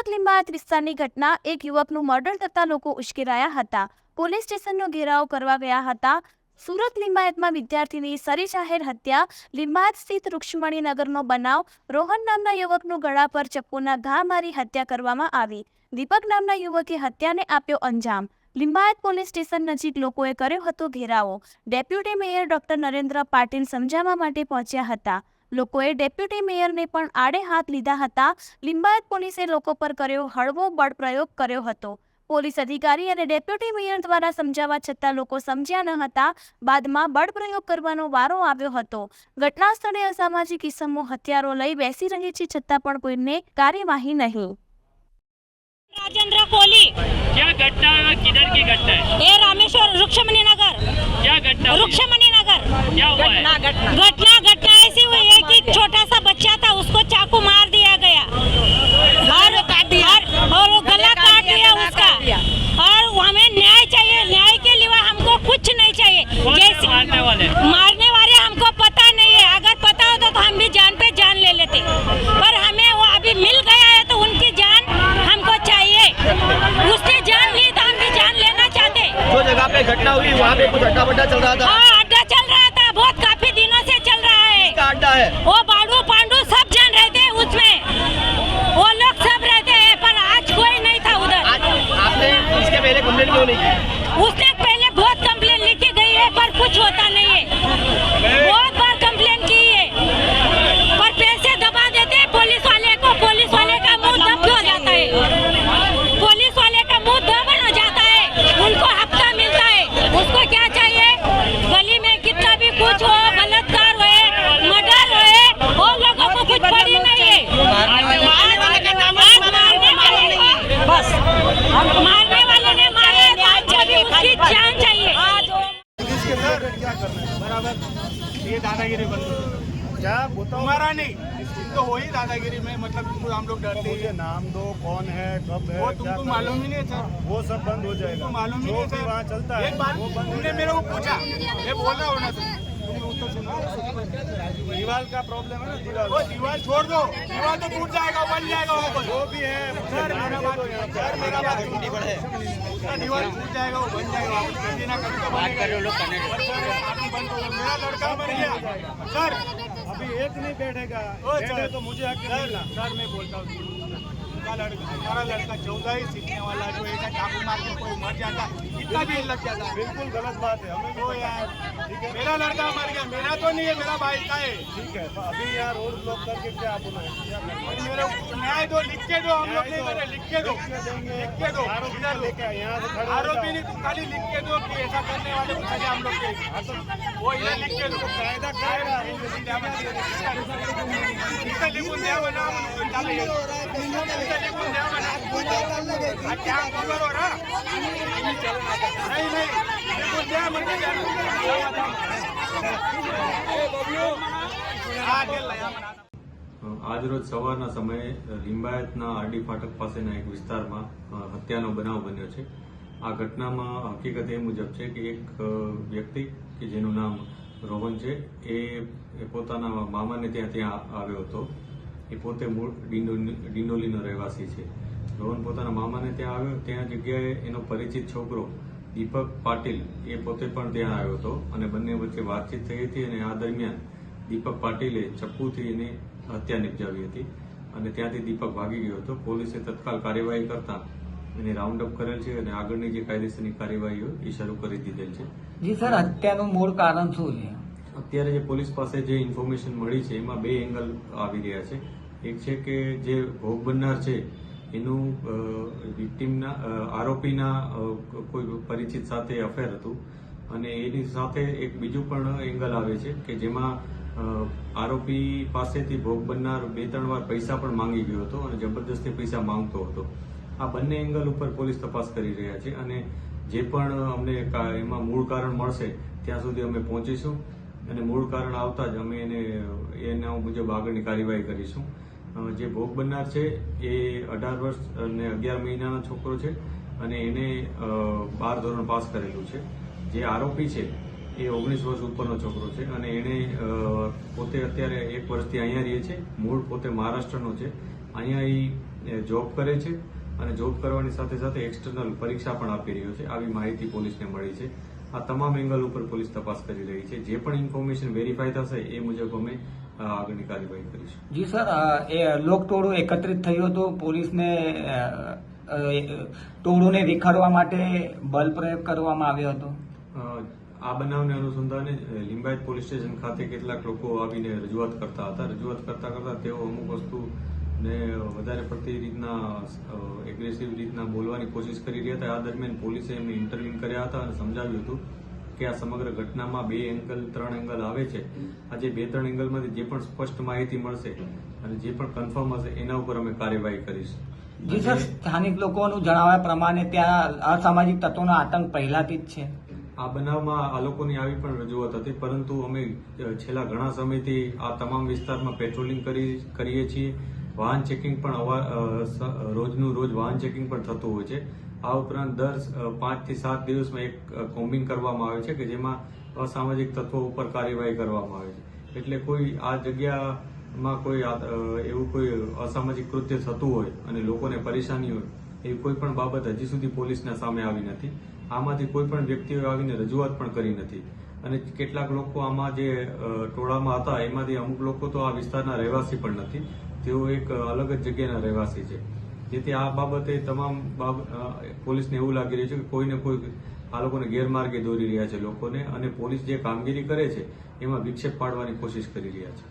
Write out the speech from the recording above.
સુરત લીંબાયત વિસ્તારની ઘટના, એક યુવકનું મર્ડર થતા લોકો ઉશ્કેરાયા હતા. પોલીસ સ્ટેશનનો ઘેરાવ કરવા ગયા હતા. સુરત લિંબાયતમાં વિદ્યાર્થીની સરી જાહેર હત્યા, લિંબાયત સ્થિત રૂક્ષ્મણીનગરનો બનાવ, રોહન નામના યુવકનું ગળા પર ચપ્પુના ઘા મારી હત્યા કરવામાં આવી. દીપક નામના યુવકે હત્યાને આપ્યો અંજામ. લિંબાયત પોલીસ સ્ટેશન નજીક લોકોએ કર્યો હતો ઘેરાવો. Deputy mayor doctor Narendra Patil સમજાવવા માટે પહોંચ્યા હતા. લોકોએ ડેપ્યુટી મેયરને પણ આડે હાથ લીધા હતા લિંબાયત પોલીસે લોકો પર કર્યો હળવો બળ પ્રયોગ કર્યો હતો પોલીસ અધિકારી અને ડેપ્યુટી મેયર દ્વારા સમજાવવા છતાં લોકો સમજ્યા ન હતા બાદમાં બળ પ્રયોગ કરવાનો વારો આવ્યો હતો ઘટના સ્થળે અસામાજિક ઇસમો હથિયારો લઈ બેસી રહી છે છતાં પણ કોઈને કાર્યવાહી નહીં राजेंद्र कोहली क्या घटना है किधर की घटना है ये रामेश्वर रुक्ष्मणी नगर क्या घटना हुई? रुक्ष्मणी नगर क्या हुआ है घटना घटना ऐसी हुई है कि छोटा सा बच्चा था उसको चाकू मार दिया गया। और और, और वो गला काट दिया उसका। और हमें न्याय चाहिए न्याय के लिए हमको कुछ नहीं चाहिए। है मारने वाले? मारने वाले हमको पता नहीं है। अगर पता होता तो हम भी जान पे जान ले लेते। पर हमें वो अभी मिल गया है तो उनकी जान हमको चाहिए। उसने जान ली तो हम भी जान लेना चाहते। जो जगह पे घटना हुई वहाँ पे कुछ अड्डा बड्डा चल रहा था। नहीं की उसने पहले बहुत कंप्लेन लिखी गई है पर कुछ होता नहीं क्या बताओ? हमारा नहीं तो वही दादागिरी में मतलब तुमको हम लोग डरते मुझे हैं। नाम दो कौन है कब है वो तुमको मालूम ही नहीं था वो सब बंद हो जाएगा। तुमको मालूम ही नहीं था वहाँ चलता है हो तुमने मेरे को पूछा ये बोल रहा हो ना तुम। दीवार का प्रॉब्लम है ना दीवार वो दीवार छोड़ दो। दीवार तो टूट जाएगा बन जाएगा वो जो भी है सर मेरा बात सर मेरा बात उसका दीवार टूट जाएगा वो बन जाएगा वापस। कभी ना कभी तो बनेगा। मेरा लड़का मर गया। सर अभी एक नहीं बैठेगा ओ बैठे सर तो मुझे हक सर मिलना सर मैं बोलता हूँ उनका लड़का हमारा लड़का चौदह ही सीखने वाला जो एक चाकू मार के कोई मर जाता इतना भी लग जाता है बिल्कुल गलत बात है हमें भी तो पता यार है। ठीक है मेरा लड़का मर गया मेरा तो नहीं है मेरा भाई का है ठीक है तो अभी यहाँ रोड ब्लॉक करके क्या बोलो क्या करना और मेरे को न्याय दो लिख के दो हम लोग नहीं करे लिख के दो देंगे लिख के दो आरोपी इधर को दो। लेके आए, यहाँ से खड़े हो आरोपी जाओ। नहीं तुम खाली लिख के दो कि ऐसा करने वाले को सजा हम लोग हाँ तो देंगे वो इधर लिख के दो कायदा करेगा इथं लिखून द्या म्हणा म्हणून चालेल. इथं लिखून द्या म्हणा. हा, त्या बरोबर हा? नाही આજ રોજ સવારના સમયે લિંબાયતના આરડી ફાટક પાસેના એક વિસ્તારમાં હત્યાનો બનાવ બન્યો છે. આ ઘટનામાં હકીકત એ મુજબ છે કે એક વ્યક્તિ, કે જેનું નામ રોહન છે, એ પોતાના મામાને ત્યાં ત્યાં આવ્યો હતો. એ પોતે મૂળ ડિંડોલીનો રહેવાસી છે. રોહન પોતાના મામાને ત્યાં આવ્યો. ત્યાં જગ્યાએ એનો પરિચિત છોકરો દીપક પાટીલ એ પોતે પણ ત્યાં આવ્યો હતો અને બંને વચ્ચે વાતચીત થઈ હતી અને આ દરમિયાન દીપક પાટીલે ચપ્પુથી એને હત્યા નિપજાવી હતી અને ત્યાંથી દીપક ભાગી ગયો હતો. પોલીસે તત્કાલ કાર્યવાહી કરતા એને રાઉન્ડ અપ કરેલ છે અને આગળની જે કાયદેસરની કાર્યવાહી એ શરૂ કરી દીધેલ છે. જી સર હત્યાનું મૂળ કારણ શું છે? અત્યારે જે પોલીસ પાસે જે ઇન્ફોર્મેશન મળી છે એમાં બે એંગલ આવી રહ્યા છે. એક છે કે જે ભોગ બનનાર છે એનું વિક્ટીમના આરોપીના કોઈ પરિચિત સાથે અફેર હતું. અને એની સાથે એક બીજું પણ એંગલ આવે છે કે જેમાં આરોપી પાસેથી ભોગ બનનાર બે ત્રણ વાર પૈસા પણ માંગી ગયો હતો અને જબરદસ્તી પૈસા માંગતો હતો. આ બંને એંગલ ઉપર પોલીસ તપાસ કરી રહ્યા છે અને જે પણ અમને એમાં મૂળ કારણ મળશે, ત્યાં સુધી અમે પહોંચીશું. અને મૂળ કારણ આવતા જ અમે એને, એના મુજબ આગળની કાર્યવાહી કરીશું. જે ભોગ બનનાર છે, એ અઢાર વર્ષ અને અગિયાર મહિનાનો છોકરો છે અને એને બાર ધોરણ પાસ કરેલું છે. જે આરોપી છે, એ ઓગણીસ વર્ષ ઉપરનો છોકરો છે અને એણે પોતે અત્યારે એક વર્ષથી અહીંયા રહે છે. મૂળ પોતે મહારાષ્ટ્રનો છે. અહીંયા એ જોબ કરે છે અને જોબ કરવાની સાથે સાથે એક્સટર્નલ પરીક્ષા પણ આપી રહ્યો છે. આવી માહિતી પોલીસને મળી છે. આ તમામ એંગલ ઉપર પોલીસ તપાસ કરી રહી છે. જે પણ ઇન્ફોર્મેશન વેરીફાઈ થશે, એ મુજબ અમે આગળની કાર્યવાહી કરીશું. જી સર એ લોકટોળું એકત્રિત થયું હતું. પોલીસને ટોળુંને વિખરવા માટે બલ પ્રયોગ કરવામાં આવ્યો હતો. આ બનાવને અનુસંધાને લિંબાયત પોલીસ સ્ટેશન ખાતે કેટલાક લોકો આવીને રજૂઆત કરતા હતા. રજૂઆત કરતા કરતા તેઓ અમુક વસ્તુ ને વધારે પડતી રીતના એગ્રેસિવ રીતના બોલવાની કોશિશ કરી રહ્યા હતા. આ દરમિયાન પોલીસે એમને ઇન્ટરવ્યુ કર્યા હતા અને સમજાવ્યું હતું કે આ સમગ્ર ઘટનામાં બે એંગલ ત્રણ એંગલ આવે છે. આજે બે ત્રણ એંગલમાંથી જે પણ સ્પષ્ટ માહિતી મળશે અને જે પણ કન્ફર્મ હશે એના ઉપર અમે કાર્યવાહી કરીશું. જી સર સ્થાનિક લોકોનું જણાવ્યા પ્રમાણે ત્યાં અસામાજિક તત્વોનો આતંક પહેલાથી જ છે. આ બનાવમાં આ લોકોની આવી પણ રજૂઆત હતી પરંતુ અમે છેલ્લા ઘણા સમયથી આ તમામ વિસ્તારમાં પેટ્રોલિંગ કરી કરીએ છીએ. વાહન ચેકિંગ પણ રોજનું રોજ વાહન ચેકિંગ પણ થતું હોય છે. આ ઉપરાંત દર પાંચથી સાત દિવસમાં એક કોમ્બિંગ કરવામાં આવે છે કે જેમાં અસામાજિક તત્વો ઉપર કાર્યવાહી કરવામાં આવે છે. એટલે કોઈ આ જગ્યામાં કોઈ એવું કોઈ અસામાજિક કૃત્ય થતું હોય અને લોકોને પરેશાની હોય એવી કોઈ પણ બાબત હજી સુધી પોલીસના સામે આવી નથી. આમાંથી કોઈ પણ વ્યક્તિઓએ આવીને રજૂઆત પણ કરી નથી. અને કેટલાક લોકો આમાં જે ટોળામાં હતા, એમાંથી અમુક લોકો તો આ વિસ્તારના રહેવાસી પણ નથી. તેઓ એક અલગ જ જગ્યાના રહેવાસી છે. જેથી આ બાબતે તમામ પોલીસને એવું લાગી રહ્યું છે કે કોઈને કોઈ આ લોકોને ગેરમાર્ગે દોરી રહ્યા છે લોકોને અને પોલીસ જે કામગીરી કરે છે, એમાં વિક્ષેપ પાડવાની કોશિશ કરી રહ્યા છે.